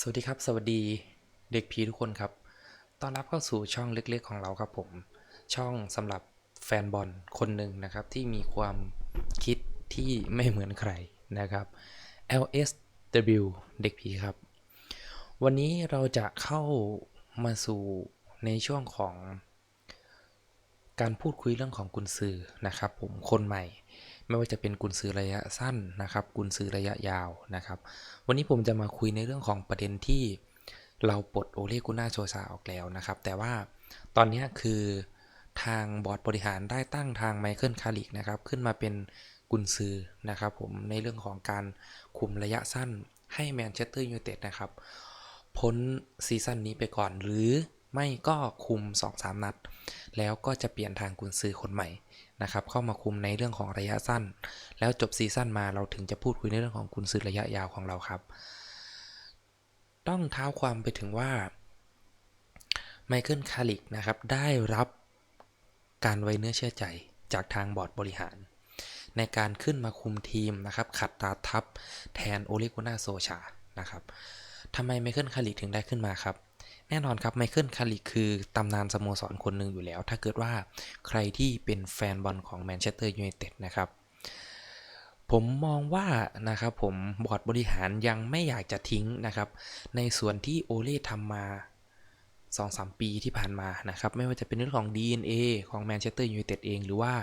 สวัสดีครับ สวัสดีเด็กผีทุกคนครับ ต้อนรับเข้าสู่ช่องเล็กๆของเราครับผม ช่องสำหรับแฟนบอลคนหนึ่งนะครับ ที่มีความคิดที่ไม่เหมือนใครนะครับ LSW เด็กผีครับ วันนี้เราจะเข้ามาสู่ในช่วงของ การพูดคุยเรื่องของกุญซือนะครับผมคนใหม่ ไม่ว่าจะเป็นกุญซือระยะสั้นนะครับกุญซือระยะยาวนะครับ วันนี้ผมจะมาคุยในเรื่องของประเด็นที่เราปลดโอเลกุน่าโชซาออกแล้วนะครับ แต่ว่าตอนนี้คือทางบอร์ดบริหารได้ตั้งทางไมเคิลคาริกนะครับ ขึ้นมาเป็นกุนซือนะครับผมในเรื่องของการคุมระยะสั้นให้แมนเชสเตอร์ยูไนเต็ดนะครับ พ้นซีซั่นนี้ไปก่อนหรือไม่ก็คุม 2-3 นัด แล้วก็จะเปลี่ยนทางกุนซือคนใหม่ นะครับเข้ามาคุมในเรื่องของระยะสั้น แล้วจบซีซั่นมาเราถึงจะพูดคุยในเรื่องของกุนซือระยะยาวของเราครับ ต้องเท้าความไปถึงว่าไมเคิลคาริกนะครับได้รับการไว้เนื้อเชื่อใจจากทางบอร์ดบริหาร ในการขึ้นมาคุมทีมนะครับขัดตาทับแทนโอเลกุนาโซชานะครับทำไมไมเคิลคาริกถึงได้ขึ้นมาครับ แน่นอนครับไมเคิลคาริกคือตำนานสโมสรคนหนึ่งอยู่แล้ว ถ้าเกิดว่าใครที่เป็นแฟนบอลของแมนเชสเตอร์ยูไนเต็ดนะครับ ผมมองว่านะครับผมบอร์ดบริหารยังไม่อยากจะทิ้งนะครับ ในส่วนที่โอเล่ทำมา 2-3 ปีที่ผ่านมานะครับ ไม่ว่าจะเป็นเรื่องของ DNA ของแมนเชสเตอร์ยูไนเต็ดเอง หรือว่า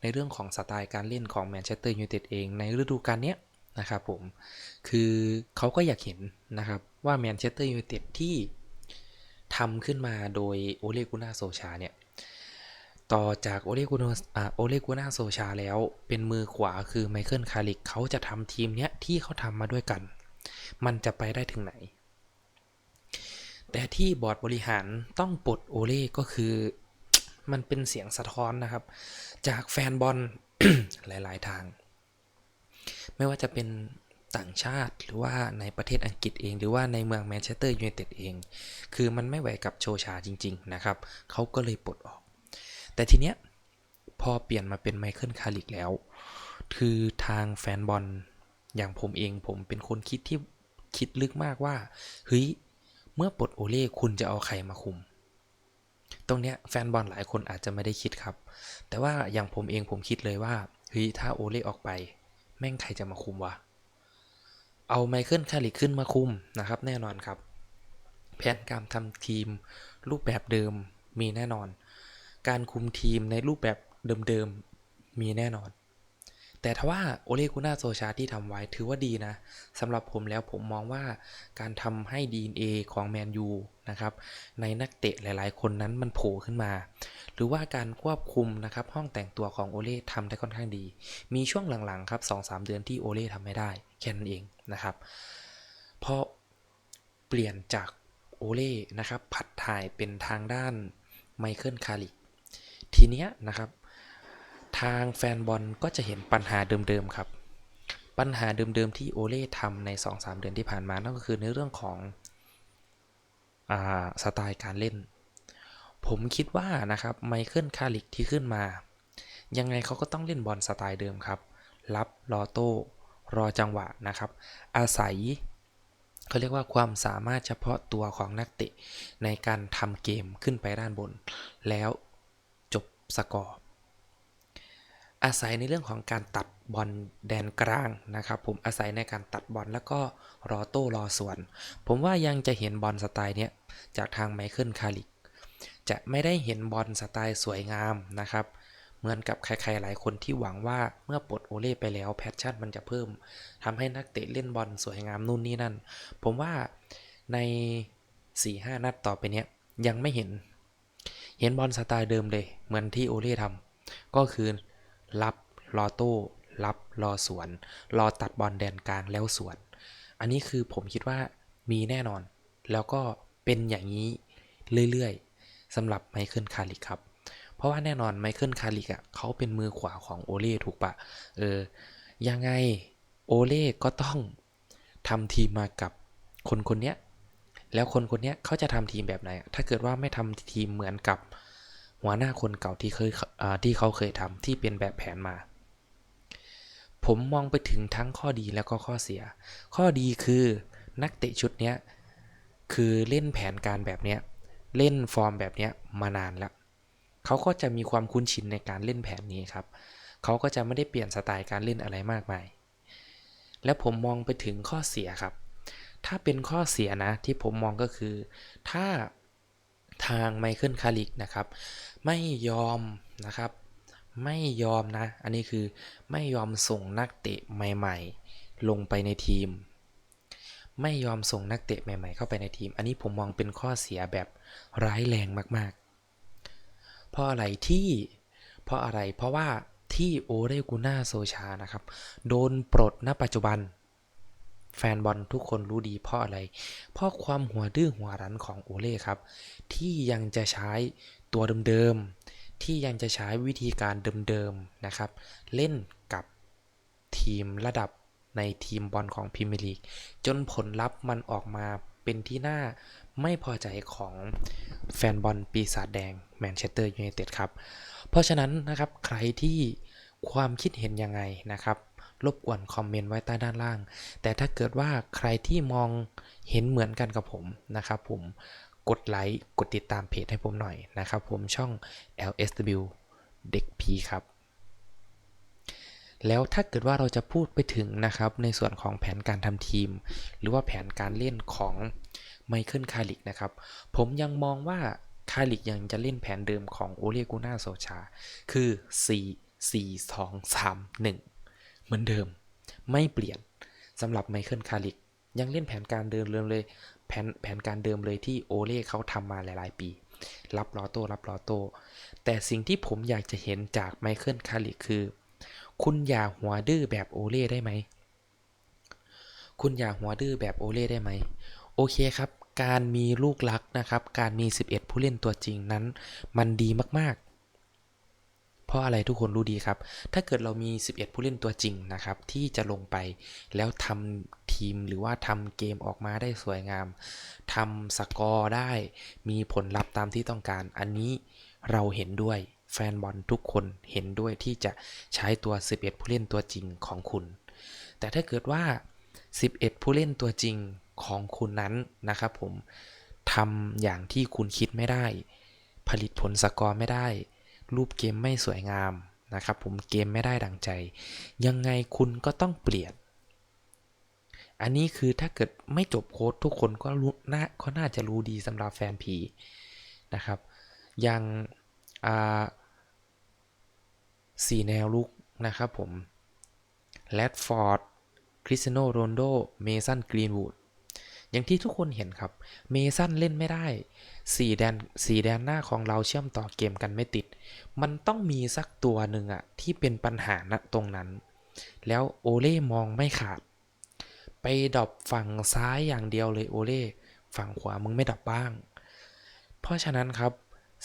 ในเรื่องของสไตล์การเล่นของแมนเชสเตอร์ยูไนเต็ดเองในฤดูกาลนี้นะครับผมคือเขาก็อยากเห็นนะครับว่าแมนเชสเตอร์ยูไนเต็ดที่ ทำขึ้นมาโดยโอเลกุนาโซชาเนี่ยต่อจากโอเลกุนาโอเลกุนาโซชาแล้วเป็นมือขวาคือไมเคิลคาริกเขาจะทำทีมเนี้ยที่เขาทำมาด้วยกัน มันจะไปได้ถึงไหน แต่ที่บอร์ดบริหารต้องปลดโอเล่ก็คือมันเป็นเสียงสะท้อนนะครับ จากแฟนบอลหลาย ๆ ทาง ไม่ว่าจะเป็น ต่างชาติหรือว่าในประเทศอังกฤษเอง หรือว่าในเมืองแมนเชสเตอร์ยูไนเต็ดเอง คือมันไม่ไหวกับโชชาจริง ๆ นะครับ เขาก็เลยปลดออก แต่ทีเนี้ยพอเปลี่ยนมาเป็นไมเคิลคาริกแล้ว คือทางแฟนบอลอย่างผมเองผมเป็นคนคิดที่คิดลึกมากว่าเฮ้ยเมื่อปลดโอเล่คุณจะเอาใครมาคุม ตรงเนี้ยแฟนบอลหลายคนอาจจะไม่ได้คิดครับ แต่ว่าอย่างผมเองผมคิดเลยว่าเฮ้ยถ้าโอเล่ออกไป แม่งใครจะมาคุมวะ เอาไมเคิลคาริกขึ้นมาคุมนะครับ แน่นอนครับ แผนการทำทีมรูปแบบเดิมมีแน่นอน การคุมทีมในรูปแบบเดิมๆมีแน่นอน แต่ทว่าโอเลกุน่าโซชาที่ทำไว้ถือว่าดีนะสำหรับผมแล้วผมมองว่าการทำให้ DNA ของแมนยูนะครับในนักเตะหลายๆ คนนั้นมันโผล่ขึ้นมา หรือว่าการควบคุมนะครับห้องแต่งตัวของโอเล่ทำได้ค่อนข้างดี มีช่วงหลังๆครับ2-3 เดือนที่โอเล่ทำไม่ได้แค่นั้นเองนะครับพราะเปลี่ยนจากโอเล่นะครับผัดถ่ายเป็นทางด้านไมเคิลคาริกทีเนี้ยนะครับ ทางแฟนบอลก็จะเห็นปัญหาเดิมๆครับ ปัญหาเดิมๆที่โอเล่ทำใน 2-3 เดือนที่ผ่านมานั่นก็คือในเรื่องของอสไตล์การเล่น ผมคิดว่านะครับไมเคิลคาริกที่ขึ้นมา ยังไงเขาก็ต้องเล่นบอลสไตล์เดิมครับ รับรอโต้รอจังหวะนะครับ อาศัยเขาเรียกว่าความสามารถเฉพาะตัวของนักเตะในการทำเกมขึ้นไปด้านบน แล้วจบสกอร์ อาศัยในเรื่องของการตัดบอลแดนกลางนะครับ ผมอาศัยในการตัดบอลแล้วก็รอโต้รอสวน ผมว่ายังจะเห็นบอลสไตล์เนี้ยจากทางไมเคิลคาริกจะไม่ได้เห็นบอลสไตล์สวยงามนะครับ เหมือนกับใครๆหลายคนที่หวังว่าเมื่อปลดโอเล่ไปแล้วแพชชั่นมันจะเพิ่มทำให้นักเตะเล่นบอลสวยงามนู่นนี่นั่น ผมว่าใน 4-5 นัดต่อไปเนี้ยยังไม่เห็น เห็นบอลสไตล์เดิมเลย เหมือนที่โอเล่ทำก็คือ รับรอโต้รับรอสวน รอตัดบอลแดนกลางแล้วสวน อันนี้คือผมคิดว่ามีแน่นอน แล้วก็เป็นอย่างนี้เรื่อยๆสำหรับไมเคิลคาริกครับ เพราะว่าแน่นอนไมเคิลคาริกอะเขาเป็นมือขวาของโอเล่ถูกปะเออยังไงโอเล่ก็ต้องทำทีมมากับคนคนเนี้ยแล้วคนคนเนี้ยเขาจะทำทีมแบบไหน ถ้าเกิดว่าไม่ทำทีมเหมือนกับ หัวหน้าคนเก่าที่เคยที่เขาเคยทำที่เป็นแบบแผนมา ผมมองไปถึงทั้งข้อดีแล้วก็ข้อเสีย ข้อดีคือนักเตะชุดนี้คือเล่นแผนการแบบนี้เล่นฟอร์มแบบนี้มานานแล้วเขาก็จะมีความคุ้นชินในการเล่นแผนนี้ครับ เขาก็จะไม่ได้เปลี่ยนสไตล์การเล่นอะไรมากมาย และผมมองไปถึงข้อเสียครับ ถ้าเป็นข้อเสียนะที่ผมมองก็คือ ถ้า ทางไมเคิลคาริกนะครับ ไม่ยอมนะครับ ไม่ยอมนะ อันนี้คือไม่ยอมส่งนักเตะใหม่ๆ ลงไปในทีม ไม่ยอมส่งนักเตะใหม่ ๆ เข้าไปในทีม อันนี้ผมมองเป็นข้อเสียแบบร้ายแรงมากๆ เพราะอะไรที่ เพราะอะไร เพราะว่าที่โอเรกูน่าโซชานะครับ โดนปลดณปัจจุบัน แฟนบอลทุกคนรู้ดีเพราะอะไร เพราะความหัวดื้อหัวรั้นของโอเล่ครับ ที่ยังจะใช้ตัวเดิมๆ ที่ยังจะใช้วิธีการเดิมๆ นะครับ เล่นกับทีมระดับในทีมบอลของพรีเมียร์ลีก จนผลลัพธ์มันออกมาเป็นที่น่าไม่พอใจของแฟนบอลปีศาจแดงแมนเชสเตอร์ยูไนเต็ดครับ เพราะฉะนั้นนะครับใครที่ความคิดเห็นยังไงนะครับ รบกวนคอมเมนต์ไว้ใต้ด้านล่าง แต่ถ้าเกิดว่าใครที่มองเห็นเหมือนกันกับผมนะครับผมกดไลค์กดติดตามเพจให้ผมหน่อยนะครับผมช่อง LSW เด็กพีครับแล้วถ้าเกิดว่าเราจะพูดไปถึงนะครับในส่วนของแผนการทำทีม หรือว่าแผนการเล่นของไมเคิลคาริกนะครับ ผมยังมองว่าคาริกยังจะเล่นแผนเดิมของโอเลกูน่าโซชา คือ 4 4 2 3 1เห มือนเดิม ไม่เปลี่ยนสำหรับไมเคิลคาริกยังเล่นแผนการเดิมเลยแผนแผนการเดิมเลยที่โอเล่เขาทำมาหลาย ๆ ปี รับลอโต้รับลอโต้แต่สิ่งที่ผมอยากจะเห็นจากไมเคิลคาริกคือ คุณอย่าหัวดื้อแบบโอเล่ได้ไหม คุณอย่าหัวดื้อแบบโอเล่ได้ไหม โอเคครับ การมีลูกรักนะครับ การมี 11 ผู้เล่นตัวจริงนั้น มันดีมากๆ เพราะอะไรทุกคนรู้ดีครับ ถ้าเกิดเรามี 11 ผู้เล่นตัวจริงนะครับ ที่จะลงไปแล้วทำทีมหรือว่าทำเกมออกมาได้สวยงามทำสกอร์ได้มีผลลัพธ์ตามที่ต้องการ อันนี้เราเห็นด้วยแฟนบอลทุกคนเห็นด้วยที่จะใช้ตัว 11 ผู้เล่นตัวจริงของคุณ แต่ถ้าเกิดว่า 11 ผู้เล่นตัวจริงของคุณนั้นนะครับผมทำอย่างที่คุณคิดไม่ได้ ผลิตผลสกอร์ไม่ได้ รูปเกมไม่สวยงามนะครับผมเกมไม่ได้ดังใจ ยังไงคุณก็ต้องเปลี่ยน อันนี้คือถ้าเกิดไม่จบโค้ดทุกคนก็รู้น่าก็น่าจะรู้ดีสำหรับแฟนผีนะครับ อย่างอ่าสี่แนวลุกนะครับผมแรดฟอร์ดคริสเตียโนโรนโด เมสัน กรีนวูด อย่างที่ทุกคนเห็นครับ เมสันเล่นไม่ได้สี่แดนสี่แดนหน้าของเราเชื่อมต่อเกมกันไม่ติด มันต้องมีสักตัวหนึ่งอะที่เป็นปัญหาณตรงนั้น แล้วโอเล่มองไม่ขาด ไปดอปฝั่งซ้ายอย่างเดียวเลยโอเล่ฝั่งขวามึงไม่ดรอปบ้าง เพราะฉะนั้นครับ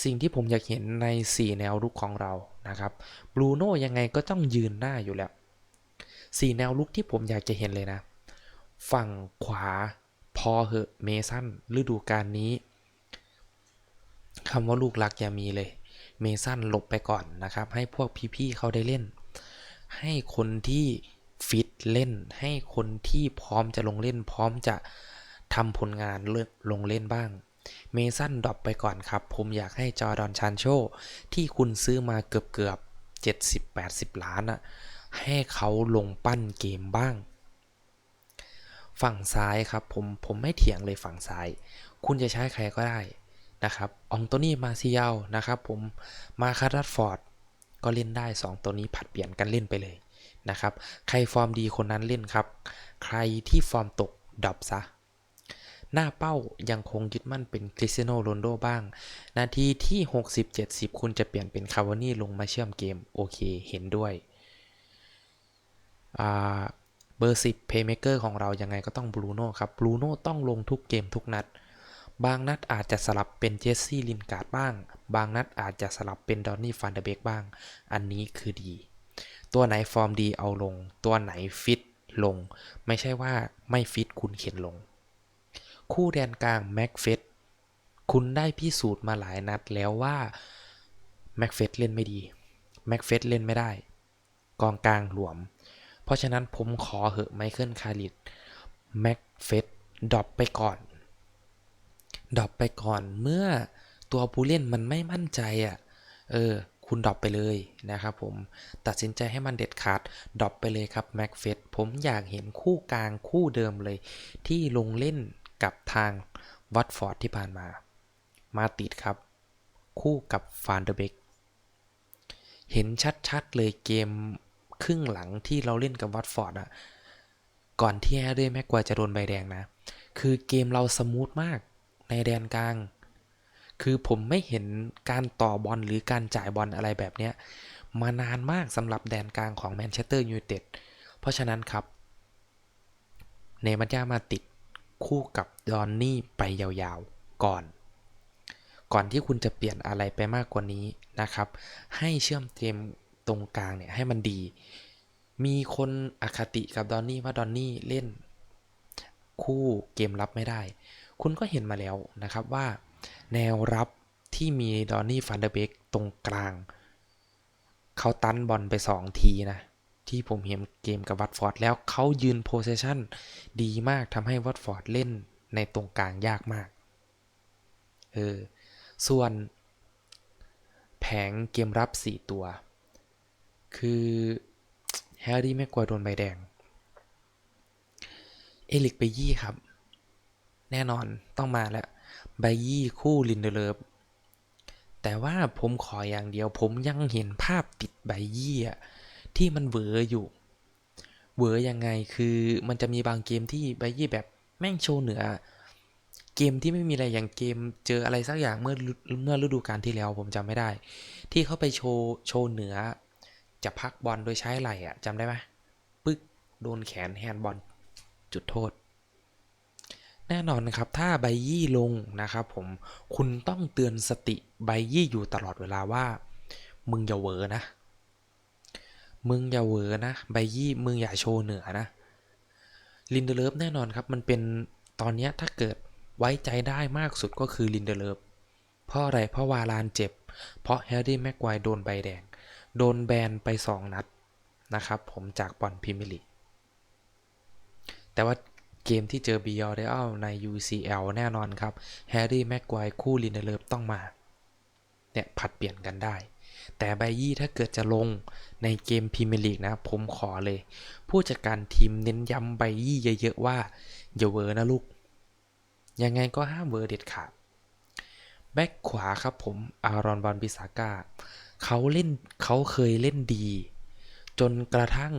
สิ่งที่ผมอยากเห็นใน 4 แนวรุกของเรานะครับบรูโน่ยังไงก็ต้องยืนหน้าอยู่แล้ว 4 แนวรุกที่ผมอยากจะเห็นเลยนะ ฝั่งขวา อเหอะเมสันฤดูกาลนี้คำว่าลูกรักอย่ามีเลย เมสันหลบไปก่อนนะครับ ให้พวกพี่ๆเขาได้เล่น ให้คนที่ฟิตเล่น ให้คนที่พร้อมจะลงเล่น พร้อมจะทำผลงานเลิกลงเล่นบ้าง เมสันดรอปไปก่อนครับ ผมอยากให้จอร์ดอนชานโช ที่คุณซื้อมาเกือบเกือบ70-80 ล้านอะให้เขาลงปั้นเกมบ้าง ฝั่งซ้ายครับผมผมไม่เถียงเลยฝั่งซ้าย คุณจะใช้ใครก็ได้นะครับองโตนี่มาซิยาลนะครับผมมาคารัตฟอร์ดก็เล่นได้ 2 ตัวนี้ผัดเปลี่ยนกันเล่นไปเลยนะครับใครฟอร์มดีคนนั้นเล่นครับ ใครที่ฟอร์มตกดับซะ หน้าเป้ายังคงยึดมั่นเป็นคริสเตียโนโรนโดบ้าง นาทีที่ 60-70 คุณจะเปลี่ยนเป็นคาวานี่ลงมาเชื่อมเกม โอเคเห็นด้วย เบอร์สิบเพย์เมเกอร์ของเรายังไงก็ต้องบรูโน่ครับบรูโน่ต้องลงทุกเกมทุกนัด บางนัดอาจจะสลับเป็นเจสซี่ลินการ์ดบ้าง บางนัดอาจจะสลับเป็นดอนนี่ฟันเดเบกบ้าง อันนี้คือดี ตัวไหนฟอร์มดีเอาลง ตัวไหนฟิตลง ไม่ใช่ว่าไม่ฟิตคุณเข็นลง คู่แดนกลางแม็กเฟสคุณได้พิสูจน์มาหลายนัดแล้วว่าแม็กเฟสเล่นไม่ดีแม็กเฟสเล่นไม่ได้ กองกลางหลวม เพราะฉะนั้นผมขอเหอะไมเคิลคาริดแม็กเฟสดรอปไปก่อนดรอปไปก่อนเมื่อตัวผู้เล่นมันไม่มั่นใจอะ เออ คุณดรอปไปเลยนะครับผม ตัดสินใจให้มันเด็ดขาดดรอปไปเลยครับแม็กเฟสผมอยากเห็นคู่กลางคู่เดิมเลย ที่ลงเล่นกับทางวัตฟอร์ดที่ผ่านมา มาติดครับ คู่กับฟานเดอร์เบกเห็นชัดๆเลยเกม ครึ่งหลังที่เราเล่นกับวัตฟอร์ดอะก่อนที่แฮร์รี่แม็กควายจะโดนใบแดงนะ คือเกมเราสมูทมากในแดนกลาง คือผมไม่เห็นการต่อบอลหรือการจ่ายบอลอะไรแบบเนี้ย มานานมากสำหรับแดนกลางของแมนเชสเตอร์ยูไนเต็ดเพราะฉะนั้นครับ เนมัตยามาติดคู่กับดอนนี่ไปยาวๆก่อน ก่อนที่คุณจะเปลี่ยนอะไรไปมากกว่านี้นะครับ ให้เชื่อมเกม ตรงกลางเนี่ยให้มันดี มีคนอคติกับดอนนี่ว่าดอนนี่เล่น คู่เกมรับไม่ได้ คุณก็เห็นมาแล้วนะครับว่า แนวรับที่มีดอนนี่ฟันเดอร์เบกตรงกลาง เขาตันบอลไป 2 ทีนะ ที่ผมเห็นเกมกับวัตฟอร์ดแล้วเขายืนโพเซชันดีมากทำให้วัตฟอร์ดเล่นในตรงกลางยากมากเออส่วนแผงเกมรับ 4 ตัว คือแฮร์รี่แม็กควายโดนใบแดง เอลิกไปยี่ครับ แน่นอนต้องมาแล้วใบยี่คู่ลินเดเลฟแต่ว่าผมขออย่างเดียว ผมยังเห็นภาพติดใบยี่ที่มันเวออยู่ เวอยังไงคือมันจะมีบางเกมที่ใบยี่แบบแม่งโชว์เหนือ เกมที่ไม่มีอะไรอย่างเกมเจออะไรสักอย่างเมื่อเมื่อฤดูกาลที่แล้วผมจำไม่ได้ ที่เขาไปโชว์โชว์เหนือ จะพักบอลโดยใช้ไหล่อะจำได้ไหมปึ๊กโดนแขนแฮนด์บอลจุดโทษ แน่นอนนะครับ ถ้าใบยี่ลงนะครับผมคุณต้องเตือนสติใบยี่อยู่ตลอดเวลาว่า มึงอย่าเวอนะ มึงอย่าเวอนะ ใบยี่มึงอย่าโชว์เหนือนะลินเดเลฟแน่นอนครับ มันเป็นตอนนี้ถ้าเกิดไว้ใจได้มากสุดก็คือลินเดเลฟเพราะอะไรเพราะวาลานเจ็บ เพราะแฮร์รี่แม็กควายโดนใบแดง โดนแบนไป 2 นัดนะครับผมจากบอลพรีเมียร์ลีกแต่ว่าเกมที่เจอบียอเดลใน UCL แน่นอนครับแฮร์รี่แม็กควายคู่ลินเดเลฟต้องมา เนี่ยผัดเปลี่ยนกันได้ แต่ไบยี่ถ้าเกิดจะลงในเกมพรีเมียร์ลีกนะ ผมขอเลย ผู้จัดการทีมเน้นย้ำไบยี่เยอะๆว่า อย่าเวอร์นะลูก ยังไงก็ห้ามเวอร์เด็ดขาดแบ็กขวาครับผม อารอนบอลบิสาก้า เขาเล่นเขาเคยเล่นดี จนกระทั่ง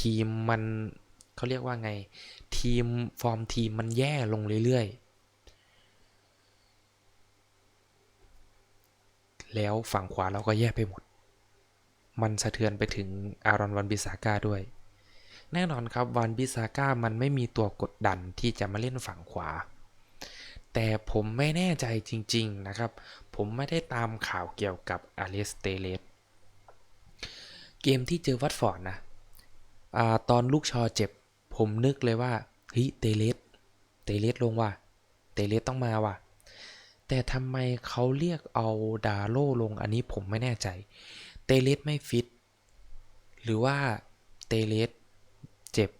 ทีมมันเขาเรียกว่าไง ทีมฟอร์มทีมมันแย่ลงเรื่อยๆ แล้วฝั่งขวาเราก็แย่ไปหมด มันสะเทือนไปถึงอารอนวันบิสาก้าด้วย แน่นอนครับวันบิสาก้ามันไม่มีตัวกดดันที่จะมาเล่นฝั่งขวา แต่ผมไม่แน่ใจจริง ๆนะครับ ผมไม่ได้ตามข่าวเกี่ยวกับอเลสเตเลสเกมที่เจอวัตฟอร์ดนะอาตอนลูกชอเจ็บ ผมนึกเลยว่าเฮ้ยเตเลสเตเลสลงว่ะเตเลสต้องมาว่ะ แต่ทำไมเขาเรียกเอาดาโลลงอันนี้ผมไม่แน่ใจ เตเลสไม่ฟิต หรือว่าเตเลสเจ็บ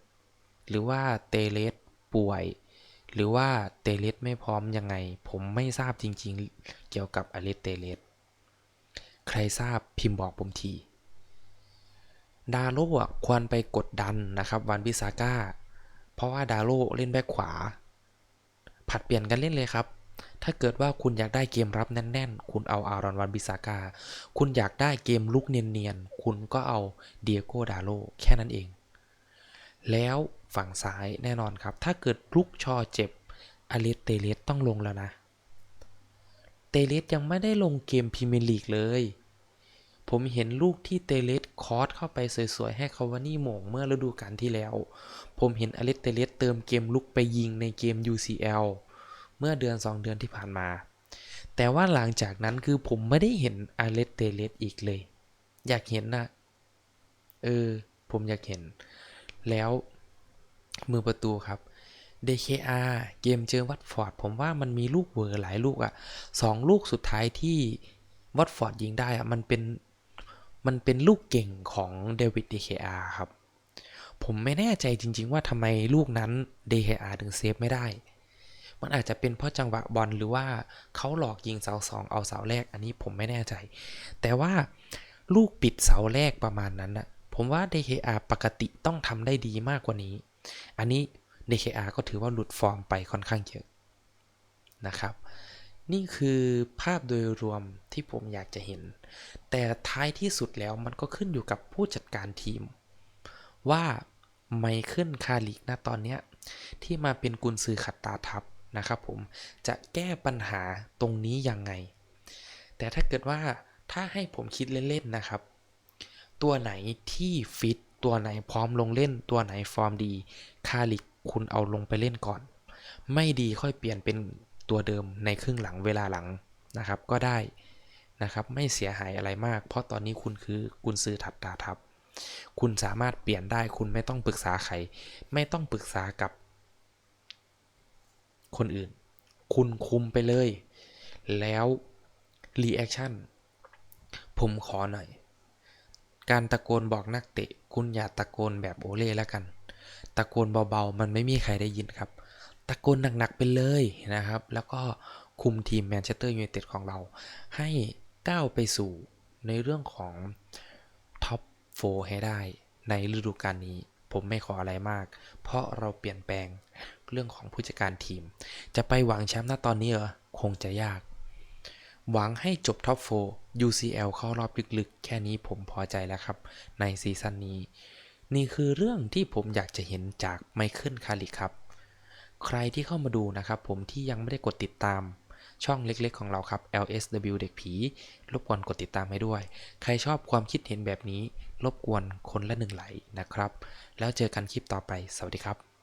หรือว่าเตเลสป่วย หรือว่าเตเลสไม่พร้อมยังไง ผมไม่ทราบจริงๆ เกี่ยวกับอเลสเตเลสใครทราบพิมพ์บอกผมที ดาโล่ควรไปกดดันนะครับวันบิซาก้า เพราะว่าดาโลเล่นแบ็คขวา ผัดเปลี่ยนกันเล่นเลยครับ ถ้าเกิดว่าคุณอยากได้เกมรับแน่นๆ คุณเอาอารอนวันบิซาก้า คุณอยากได้เกมลุกเนียนๆ คุณก็เอาเดียโกดาโลแค่นั้นเอง แล้ว ฝั่งซ้ายแน่นอนครับ ถ้าเกิดลุกชอเจ็บอเลสเตเลสต้องลงแล้วนะ เตเลสยังไม่ได้ลงเกมพรีเมียร์ลีกเลย ผมเห็นลูกที่เตเลสคอสเข้าไปสวยๆ ให้คาวานี่โหม่งเมื่อฤดูกาลที่แล้ว ผมเห็นอเลสเตเลสเติมเกมลุกไปยิงในเกม UCL เมื่อเดือน 2 เดือนที่ผ่านมา แต่ว่าหลังจากนั้นคือผมไม่ได้เห็นอเลสเตเลสอีกเลย อยากเห็นนะ เออ ผมอยากเห็น แล้ว มือประตูครับ DKR เกมเจอวัตฟอร์ดผมว่ามันมีลูกเวอร์หลายลูกอะ่ะสองลูกสุดท้ายที่วัตฟอร์ดยิงได้อะมันเป็นมันเป็นลูกเก่งของเดวิด DKR ครับ ผมไม่แน่ใจจริง ๆ ว่าทำไมลูกนั้น DKR ถึงเซฟไม่ได้ มันอาจจะเป็นเพราะจังหวะบอลหรือว่าเขาหลอกยิงเสาสองเอาเสาแรกอันนี้ผมไม่แน่ใจ แต่ว่าลูกปิดเสาแรกประมาณนั้นนะผมว่า DKR ปกติต้องทำได้ดีมากกว่านี้ อันนี้ DKR ก็ถือว่าหลุดฟอร์มไปค่อนข้างเยอะนะครับ นี่คือภาพโดยรวมที่ผมอยากจะเห็น แต่ท้ายที่สุดแล้วมันก็ขึ้นอยู่กับผู้จัดการทีม ว่าไมเคิลคาริกนะตอนเนี้ยที่มาเป็นกุนซือขัดตาทับนะครับผมจะแก้ปัญหาตรงนี้ยังไง แต่ถ้าเกิดว่าถ้าให้ผมคิดเล่น ๆ นะครับ ตัวไหนที่ฟิต ตัวไหนพร้อมลงเล่นตัวไหนฟอร์มดีคาริกคุณเอาลงไปเล่นก่อน ไม่ดีค่อยเปลี่ยนเป็นตัวเดิมในครึ่งหลังเวลาหลังนะครับ ก็ได้นะครับไม่เสียหายอะไรมาก เพราะตอนนี้คุณคือกุนซือถัดตาทับ คุณสามารถเปลี่ยนได้คุณไม่ต้องปรึกษาใคร ไม่ต้องปรึกษากับ คนอื่น คุณคุมไปเลย แล้วรีแอคชั่นผมขอหน่อย การตะโกนบอกนักเตะ คุณอย่าตะโกนแบบโอเล่แล้วกัน ตะโกนเบาๆ มันไม่มีใครได้ยินครับ ตะโกนหนักๆไปเลยนะครับ แล้วก็คุมทีมแมนเชสเตอร์ยูไนเต็ดของเรา ให้ก้าวไปสู่ในเรื่องของท็อปโฟให้ได้ในฤดูกาลนี้ ผมไม่ขออะไรมาก เพราะเราเปลี่ยนแปลงเรื่องของผู้จัดการทีม จะไปหวังแชมป์ณตอนนี้เหรอ คงจะยาก หวังให้จบท็อปโฟ UCL เข้ารอบลึกๆ แค่นี้ผมพอใจแล้วครับ ในซีซั่นนี้ นี่คือเรื่องที่ผมอยากจะเห็นจากไมเคิลคาริครับ ใครที่เข้ามาดูนะครับผมที่ยังไม่ได้กดติดตามช่องเล็กๆของเราครับ LSW เด็กผี รบกวนกดติดตามให้ด้วย ใครชอบความคิดเห็นแบบนี้ รบกวนคนละหนึ่งไหลนะครับ แล้วเจอกันคลิปต่อไป สวัสดีครับ